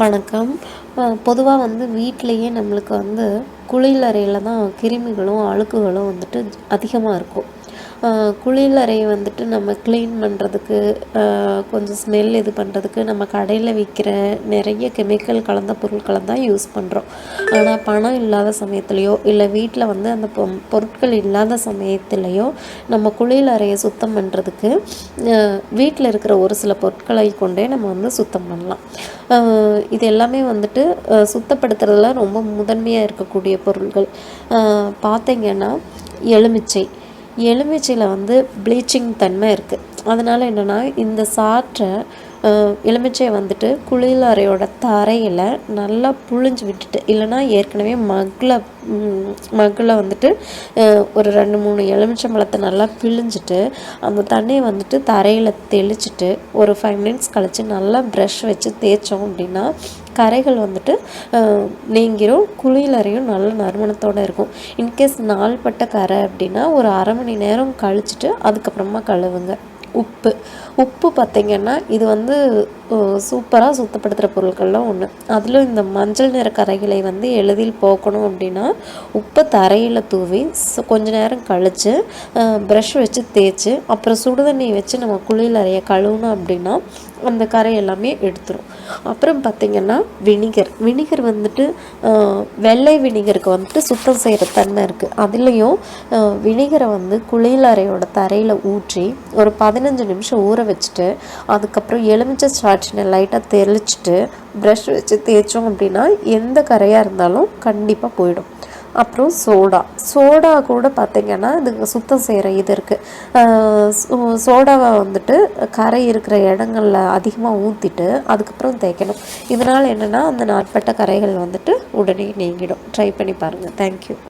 வணக்கம். பொதுவாக வந்து வீட்டிலையே நம்மளுக்கு வந்து குளியலறையில் தான் கிருமிகளும் அழுக்குகளும் வந்துட்டு அதிகமாக இருக்கும். குளியலறையை வந்துட்டு நம்ம க்ளீன் பண்ணுறதுக்கு கொஞ்சம் ஸ்மெல் இது பண்ணுறதுக்கு நம்ம கடையில் விற்கிற நிறைய கெமிக்கல் கலந்த பொருட்களை தான் யூஸ் பண்ணுறோம் ஆனால் பணம் இல்லாத சமயத்துலேயோ இல்லை வீட்டில் வந்து அந்த பொ பொருட்கள் இல்லாத சமயத்துலேயோ நம்ம குளியலறையை சுத்தம் பண்ணுறதுக்கு வீட்டில் இருக்கிற ஒரு சில பொருட்களை கொண்டே நம்ம வந்து சுத்தம் பண்ணலாம். இது எல்லாமே வந்துட்டு சுத்தப்படுத்துறதுல ரொம்ப முதன்மையாக இருக்கக்கூடிய பொருள்கள். பார்த்திங்கன்னா எலுமிச்சை. எலுமிச்சையில் வந்து ப்ளீச்சிங் தன்மை இருக்குது அதனால் என்னென்னா இந்த சாற்றை எலுமிச்சையை வந்துட்டு குளியலறையோட தரையில் நல்லா புழிஞ்சு விட்டுட்டு இல்லைனா ஏற்கனவே மக்கில் மக்கில் வந்துட்டு ஒரு ரெண்டு மூணு எலுமிச்சை எலுமிச்சம்பழத்தை நல்லா பிழிஞ்சிட்டு அந்த தண்ணியை வந்துட்டு தரையில் தெளிச்சிட்டு ஒரு ஃபைவ் மினிட்ஸ் கழித்து நல்லா ப்ரஷ் வச்சு தேய்ச்சோம் அப்படின்னா கரைகள் வந்துட்டு நீங்கிரும் குளியலறையும் நல்ல நறுமணத்தோடு இருக்கும். இன்கேஸ் நாள்பட்ட கரை அப்படின்னா ஒரு அரை மணி நேரம் கழிச்சிட்டு அதுக்கப்புறமா கழுவுங்க. உப்பு. உப்பு பார்த்திங்கன்னா இது வந்து சூப்பராக சுத்தப்படுத்துகிற பொருட்கள்லாம் ஒன்று அதில் இந்த மஞ்சள் நிற கரைகளை வந்து எளிதில் போக்கணும் அப்படின்னா உப்பை தரையில் தூவி கொஞ்ச நேரம் கழித்து ப்ரஷ் வச்சு தேய்ச்சி அப்புறம் சுடுதண்ணி வச்சு நம்ம குளியல் அறைய கழுவுனோம் அப்படின்னா அந்த கரை எல்லாமே எடுத்துரும். அப்புறம் பார்த்திங்கன்னா வினிகர். வினிகர் வந்துட்டு வெள்ளை வினிகருக்கு வந்துட்டு சுத்தம் செய்கிற தன்மை இருக்குது அதுலேயும் வினிகரை வந்து குளியல் அறையோட தரையில் ஊற்றி ஒரு பதினஞ்சு நிமிஷம் ஊற வச்சுட்டு அதுக்கப்புறம் எலுமிச்சை சாட்சினை லைட்டாக தெளிச்சிட்டு ப்ரஷ் வச்சு தேய்ச்சோம் அப்படின்னா எந்த கரையாக இருந்தாலும் கண்டிப்பாக போயிடும். அப்புறம் சோடா. சோடா கூட பார்த்திங்கன்னா இதுங்க சுத்தம் செய்கிற இது இருக்குது சோடாவை வந்துட்டு கரை இருக்கிற இடங்களில் அதிகமாக ஊற்றிட்டு அதுக்கப்புறம் தேய்க்கணும். இதனால் என்னென்னா அந்த நாட்பட்ட கரைகள் வந்துட்டு உடனே நீங்கிடும். ட்ரை பண்ணி பாருங்கள் தேங்க்யூ